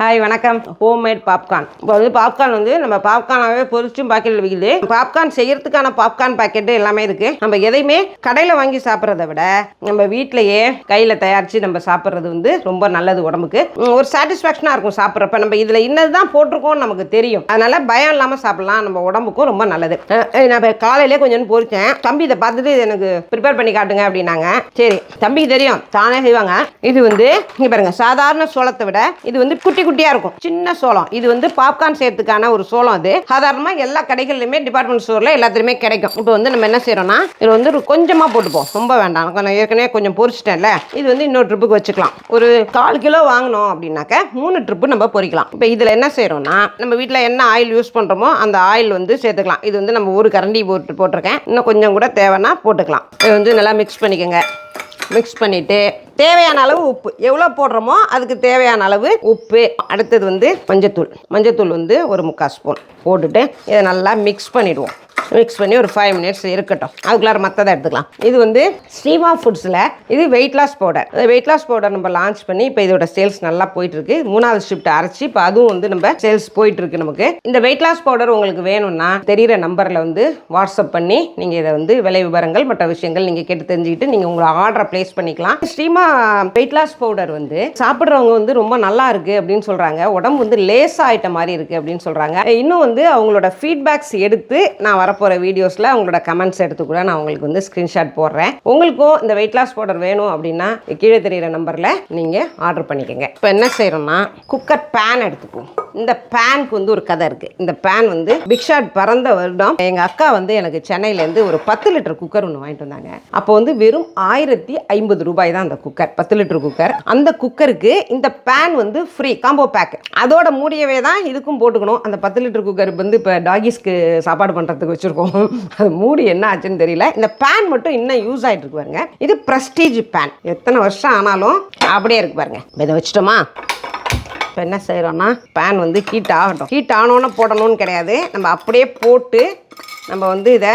Hi வணக்கம். Homemade popcorn இப்போ வந்து பாப்கார்ன் வந்து நம்ம பாப்கார்னாகவே பொரிச்சும் பாக்கெட்டில் விற்குது பாப்கார்ன் செய்யறதுக்கான பாப்கார்ன் பாக்கெட்டு எல்லாமே இருக்குது நம்ம எதையுமே கடையில் வாங்கி சாப்பிட்றத விட நம்ம வீட்டிலையே கையில் தயாரித்து நம்ம சாப்பிட்றது வந்து ரொம்ப நல்லது உடம்புக்கு. ஒரு சாட்டிஸ்ஃபேக்ஷனாக இருக்கும் சாப்பிட்றப்ப. நம்ம இதில் இன்னது தான் போட்டிருக்கோம்னு நமக்கு தெரியும். அதனால் பயம் இல்லாமல் சாப்பிட்லாம். நம்ம உடம்புக்கும் ரொம்ப நல்லது. நம்ம நான் காலையிலே கொஞ்சம் பொரிச்சேன். தம்பி இதை பார்த்துட்டு இது எனக்கு ப்ரிப்பேர் பண்ணி காட்டுங்க அப்படின்னாங்க. சரி தம்பிக்கு தெரியும். தானே செய்வாங்க. இது வந்து இங்கே பாருங்க சாதாரண சோளத்தை விட இது வந்து குட்டி குட்டியாக இருக்கும். சின்ன சோளம். இது வந்து பாப்கார்ன் செய்யறதுக்கான ஒரு சோளம் அது. சாதாரணமாக எல்லா கடைகள்லையுமே டிபார்ட்மெண்ட் ஸ்டோரில் எல்லாத்துலேயுமே கிடைக்கும். இப்போ வந்து நம்ம என்ன செய்கிறோம்னா இது வந்து கொஞ்சமாக போட்டுப்போம். ரொம்ப வேண்டாம். கொஞ்சம் ஏற்கனவே கொஞ்சம் பொரிச்சிட்டேன்ல. இது வந்து இன்னொரு ட்ரிப்புக்கு வச்சுக்கலாம். ஒரு கால் கிலோ வாங்கினோம் அப்படின்னாக்க மூணு ட்ரிப்பு நம்ம பொரிக்கலாம். இப்போ இதில் என்ன செய்கிறோம்னா நம்ம வீட்டில் என்ன ஆயில் யூஸ் பண்ணுறோமோ அந்த ஆயில் வந்து சேர்த்துக்கலாம். இது வந்து நம்ம ஒரு கரண்டி போட்டு போட்டிருக்கேன். இன்னும் கொஞ்சம் கூட தேவைன்னா போட்டுக்கலாம். இது வந்து நல்லா மிக்ஸ் பண்ணிக்கோங்க. மிக்ஸ் பண்ணிவிட்டு தேவையான அளவு உப்பு. எவ்வளோ போடுறோமோ அதுக்கு தேவையான அளவு உப்பு. அடுத்தது வந்து மஞ்சத்தூள். மஞ்சத்தூள் வந்து ஒரு முக்கால் ஸ்பூன். போட்டுட்டு இதை நல்லா மிக்ஸ் பண்ணிவிடுவோம் மிக்ஸ் பண்ணி ஒரு ஃபைவ் மினிட்ஸ் இருக்கட்டும். அதுக்குள்ளார மற்றதை எடுத்துக்கலாம். இது வந்து ஸ்ரீமா ஃபுட்ஸில் இது வெயிட் லாஸ் பவுடர் அந்த வெயிட் லாஸ் பவுடர் நம்ம லான்ச் பண்ணி இப்போ இதோட சேல்ஸ் நல்லா போயிட்டு இருக்கு மூணாவது ஷிஃப்ட் அரைச்சி இப்போ அதுவும் வந்து நம்ம சேல்ஸ் போயிட்டு இருக்கு நமக்கு. இந்த வெயிட் லாஸ் பவுடர் உங்களுக்கு வேணும்னா தெரியிற நம்பரில் வந்து வாட்ஸ்அப் பண்ணி நீங்கள் இதை வந்து விலை விவரங்கள் மற்ற விஷயங்கள் நீங்கள் கேட்டு தெரிஞ்சுக்கிட்டு நீங்கள் உங்களை ஆர்டரை ப்ளேஸ் பண்ணிக்கலாம். ஸ்ரீமா வெயிட் லாஸ் பவுடர் வந்து சாப்பிட்றவங்க வந்து ரொம்ப நல்லா இருக்கு அப்படின்னு சொல்கிறாங்க உடம்பு வந்து லேஸ் ஆகிட்ட மாதிரி இருக்கு அப்படின்னு சொல்கிறாங்க இன்னும் வந்து அவங்களோட ஃபீட்பேக்ஸ் எடுத்து நான் வர வரப்போகிற வீடியோஸில் உங்களோட கமெண்ட்ஸ் எடுத்து கூட நான் உங்களுக்கு வந்து ஸ்க்ரீன்ஷாட் போடுறேன். உங்களுக்கும் இந்த வெயிட் லாஸ் பவுடர் வேணும் அப்படின்னா கீழே தெரிகிற நம்பரில் நீங்கள் ஆர்டர் பண்ணிக்கோங்க. இப்போ என்ன செய்கிறோம்னா குக்கர் பேன் எடுத்துக்குவோம் இந்த பேனுக்கு வந்து ஒரு கதை இருக்குது இந்த பேன் வந்து பிக்ஷாட் பறந்த வருடம். எங்கள் அக்கா வந்து எனக்கு சென்னையிலேருந்து ஒரு பத்து லிட்டர் குக்கர் ஒன்று வாங்கிட்டு வந்தாங்க. அப்போ வந்து வெறும் ஆயிரத்தி ஐம்பது ரூபாய் தான் அந்த குக்கர் பத்து லிட்டர் குக்கர் அந்த குக்கருக்கு இந்த பேன் வந்து ஃப்ரீ காம்போ பேக் அதோட மூடியவே தான் இதுக்கும் போட்டுக்கணும். அந்த பத்து லிட்டர் குக்கர் வந்து இப்போ டாகிஸ்க்கு சாப்பாடு பண்ணுறதுக்கு வச்சுருக்கோம். அது மூடி என்ன ஆச்சுன்னு தெரியல. இந்த பேன் மட்டும் இன்னும் யூஸ் ஆகிட்டு இருக்கு பாருங்க. இது ப்ரெஸ்டீஜ் பேன் எத்தனை வருஷம் ஆனாலும் அப்படியே இருக்கு பாருங்க. இதை வச்சுட்டோமா? இப்போ என்ன செய்கிறோன்னா பேன் வந்து ஹீட் ஆகட்டும். ஹீட் ஆனோன்னு போடணும்னு கிடையாது. நம்ம அப்படியே போட்டு நம்ம வந்து இதை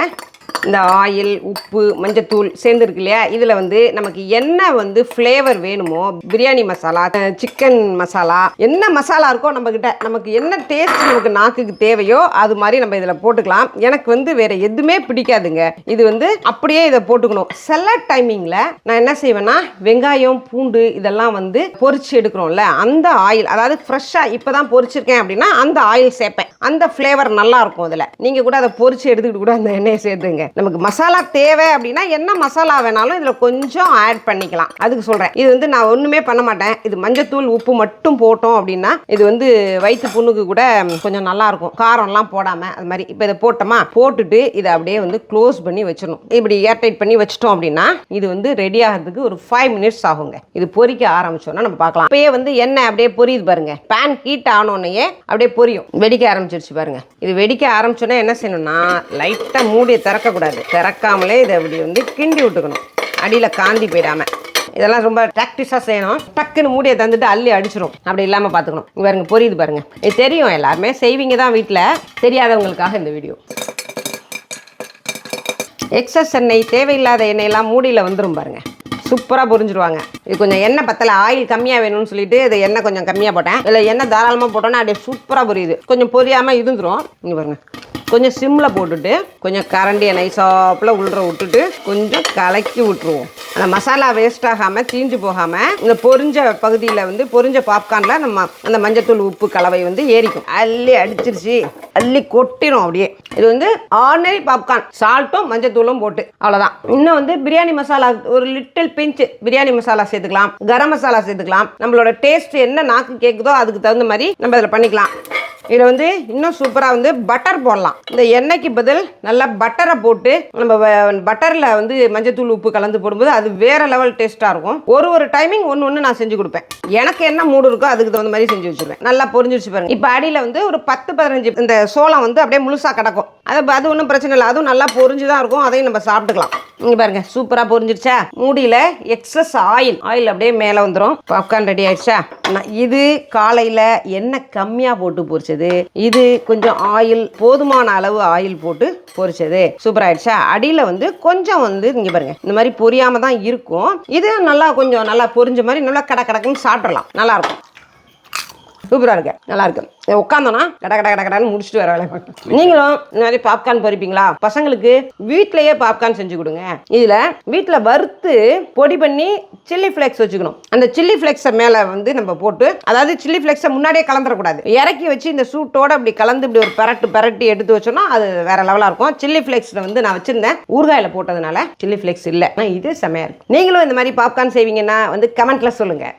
இந்த ஆயில் உப்பு மஞ்சத்தூள் சேர்ந்துருக்கு இல்லையா இதில் வந்து நமக்கு என்ன வந்து ஃப்ளேவர் வேணுமோ பிரியாணி மசாலா சிக்கன் மசாலா என்ன மசாலா இருக்கோ நம்மக்கிட்ட நமக்கு என்ன டேஸ்ட் நமக்கு நாக்குக்கு தேவையோ அது மாதிரி நம்ம இதில் போட்டுக்கலாம். எனக்கு வந்து வேறு எதுவுமே பிடிக்காதுங்க. இது வந்து அப்படியே இதை போட்டுக்கணும். சில டைமிங்கில் நான் என்ன செய்வேன்னா வெங்காயம் பூண்டு இதெல்லாம் வந்து பொறிச்சு எடுக்கிறோம்ல அந்த ஆயில் அதாவது ஃப்ரெஷ்ஷாக இப்போ தான் பொரிச்சிருக்கேன் அப்படின்னா அந்த ஆயில் சேர்ப்பேன். அந்த ஃப்ளேவர் நல்லா இருக்கும் அதில். நீங்கள் கூட அதை பொறிச்சு எடுத்துக்கிட்டு கூட அந்த எண்ணெயை சேர்த்துங்க. நமக்கு மசாலா தேவை அப்படின்னா என்ன மசாலா வேணாலும் இதில் கொஞ்சம் ஆட் பண்ணிக்கலாம். அதுக்கு சொல்கிறேன் இது வந்து நான் ஒன்றுமே பண்ண மாட்டேன். இது மஞ்சத்தூள் உப்பு மட்டும் போட்டோம் அப்படின்னா இது வந்து வயிற்று புண்ணுக்கு கூட கொஞ்சம் நல்லாயிருக்கும் காரம்லாம் போடாமல் அது மாதிரி. இப்போ இதை போட்டோமா? போட்டுட்டு இதை அப்படியே வந்து க்ளோஸ் பண்ணி வச்சிடணும். இப்படி ஏர்டைட் பண்ணி வச்சிட்டோம் அப்படின்னா இது வந்து ரெடி ஆகிறதுக்கு ஒரு ஃபைவ் மினிட்ஸ் ஆகுங்க. இது பொறிக்க ஆரம்பிச்சோன்னா நம்ம பார்க்கலாம். இப்பயே வந்து எண்ணெய் அப்படியே பொரியுது பாருங்க. பேன் ஹீட் ஆனோடனே அப்படியே பொரியும். வெடிக்க ஆரம்பிச்சிருச்சு பாருங்க. இது வெடிக்க ஆரம்பிச்சோன்னே என்ன செய்யணும்னா லைட்டாக மூடியை திறக்கக்கூடாது. திறக்காமலே இதை அப்படி வந்து கிண்டி விட்டுக்கணும். அடியில் காந்தி போயிடாம. இதெல்லாம் ரொம்ப ப்ராக்டிஸாக செய்யணும். டக்குன்னு மூடியை தந்துட்டு அள்ளி அடிச்சிடும் அப்படி இல்லாமல் பார்த்துக்கணும். இங்கே பாருங்க பொரியுது பாருங்க. இது தெரியும் எல்லாருமே. செய்வீங்க தான் வீட்டில் தெரியாதவங்களுக்காக இந்த வீடியோ எக்ஸஸ் எண்ணெய் தேவையில்லாத எண்ணெயெல்லாம் மூடியில் வந்துடும் பாருங்க. சூப்பராக பொரிஞ்சிருவாங்க. இது கொஞ்சம் எண்ணெய் பத்தல ஆயில் கம்மியாக வேணும்னு சொல்லிட்டு இது எண்ணெய் கொஞ்சம் கம்மியாக போட்டேன். இல்லை எண்ணெய் தாராளமாக போட்டோன்னா அப்படியே சூப்பராக பொரியுது. கொஞ்சம் பொரியாமல் இருந்துரும். இங்கே பாருங்க. கொஞ்சம் சிம்மில் போட்டுட்டு கொஞ்சம் கரண்டியை நைசாப்பில் உள்ள விட்டுட்டு கொஞ்சம் கலக்கி விட்டுருவோம். அந்த மசாலா வேஸ்ட் ஆகாமல் தீஞ்சு போகாமல் இந்த பொரிஞ்ச பகுதியில் வந்து பொரிஞ்ச பாப்கார்னில் நம்ம அந்த மஞ்சத்தூள் உப்பு கலவை வந்து ஏறிக்கும் அள்ளி அடிச்சிருச்சு. அள்ளி கொட்டிடும் அப்படியே. இது வந்து ஆர்டினரி பாப்கார்ன் சால்ட்டும் மஞ்சத்தூளும் போட்டு. அவ்வளோதான் இன்னும் வந்து பிரியாணி மசாலா ஒரு லிட்டில் பிஞ்ச் பிரியாணி மசாலா சேர்த்துக்கலாம். கரம் மசாலா சேர்த்துக்கலாம். நம்மளோட டேஸ்ட் என்ன நாக்கு கேட்குதோ அதுக்கு தகுந்த மாதிரி நம்ம இதில் பண்ணிக்கலாம். இதில் வந்து இன்னும் சூப்பராக வந்து பட்டர் போடலாம். இந்த எண்ணெய்க்கு பதில் நல்லா பட்டரை போட்டு நம்ம பட்டரில் வந்து மஞ்சத்தூள் உப்பு கலந்து போடும்போது அது வேறு லெவல் டேஸ்ட்டாக இருக்கும். ஒரு ஒரு டைமிங் ஒன்று ஒன்று நான் செஞ்சு கொடுப்பேன். எனக்கு என்ன மூடு இருக்கோ அதுக்கு தகுந்த மாதிரி செஞ்சு வச்சுருவேன். நல்லா பொரிஞ்சிருச்சு பாருங்க. இப்போ அடியில் வந்து ஒரு பத்து பதினஞ்சு இந்த சோளம் வந்து அப்படியே முழுசாக கிடக்கும். அது அது ஒன்றும் பிரச்சனை இல்லை. அதுவும் நல்லா பொரிஞ்சு தான் இருக்கும். அதையும் நம்ம சாப்பிட்டுக்கலாம். இங்கே பாருங்க சூப்பராக பொரிஞ்சிருச்சா? மூடியில் எக்ஸஸ் ஆயில் ஆயில் அப்படியே மேலே வந்துடும் பாப்கார்ன் ரெடி ஆயிடுச்சா? நான் இது காலையில் எண்ணெய் கம்மியாக போட்டு பொரிச்சது. இது கொஞ்சம் ஆயில் போதுமான அளவு ஆயில் போட்டு பொரிச்சது. சூப்பர் ஆயிடுச்சா? அடியில் வந்து கொஞ்சம் வந்து இங்கே பாருங்க இந்த மாதிரி பொரியாமல் தான் இருக்கும். இது நல்லா கொஞ்சம் நல்லா பொரிஞ்ச மாதிரி நல்லா கடை கடக்குன்னு சாப்பிடலாம். நல்லாயிருக்கும் சூப்பராக இருக்கு. நல்லா இருக்கு. உட்காந்தோன்னா கட கட கட கடன்னு முடிச்சுட்டு வர வேலை நீங்களும் இந்த மாதிரி பாப்கார்ன் பொரிப்பீங்களா? பசங்களுக்கு வீட்டிலேயே பாப்கார்ன் செஞ்சு கொடுங்க. இதில் வீட்டில் வறுத்து பொடி பண்ணி சில்லி ஃப்ளேக்ஸ் வச்சுக்கணும். அந்த சில்லி ஃப்ளேக்ஸை மேலே வந்து நம்ம போட்டு அதாவது சில்லி ஃப்ளேக்ஸை முன்னாடியே கலந்துடக்கூடாது இறக்கி வச்சு இந்த சூட்டோட அப்படி கலந்து இப்படி ஒரு பரட்டு பரட்டி எடுத்து வச்சோம்னா அது வேற லெவலாக இருக்கும். சில்லி ஃப்ளேக்ஸில் வந்து நான் வச்சிருந்தேன். ஊறுகாயில் போட்டதுனால சில்லி ஃப்ளேக்ஸ் இல்லை. ஆனால் இது செமையாக இருக்கு. நீங்களும் இந்த மாதிரி பாப்கார்ன் செய்வீங்கன்னா வந்து கமெண்ட்ல சொல்லுங்கள்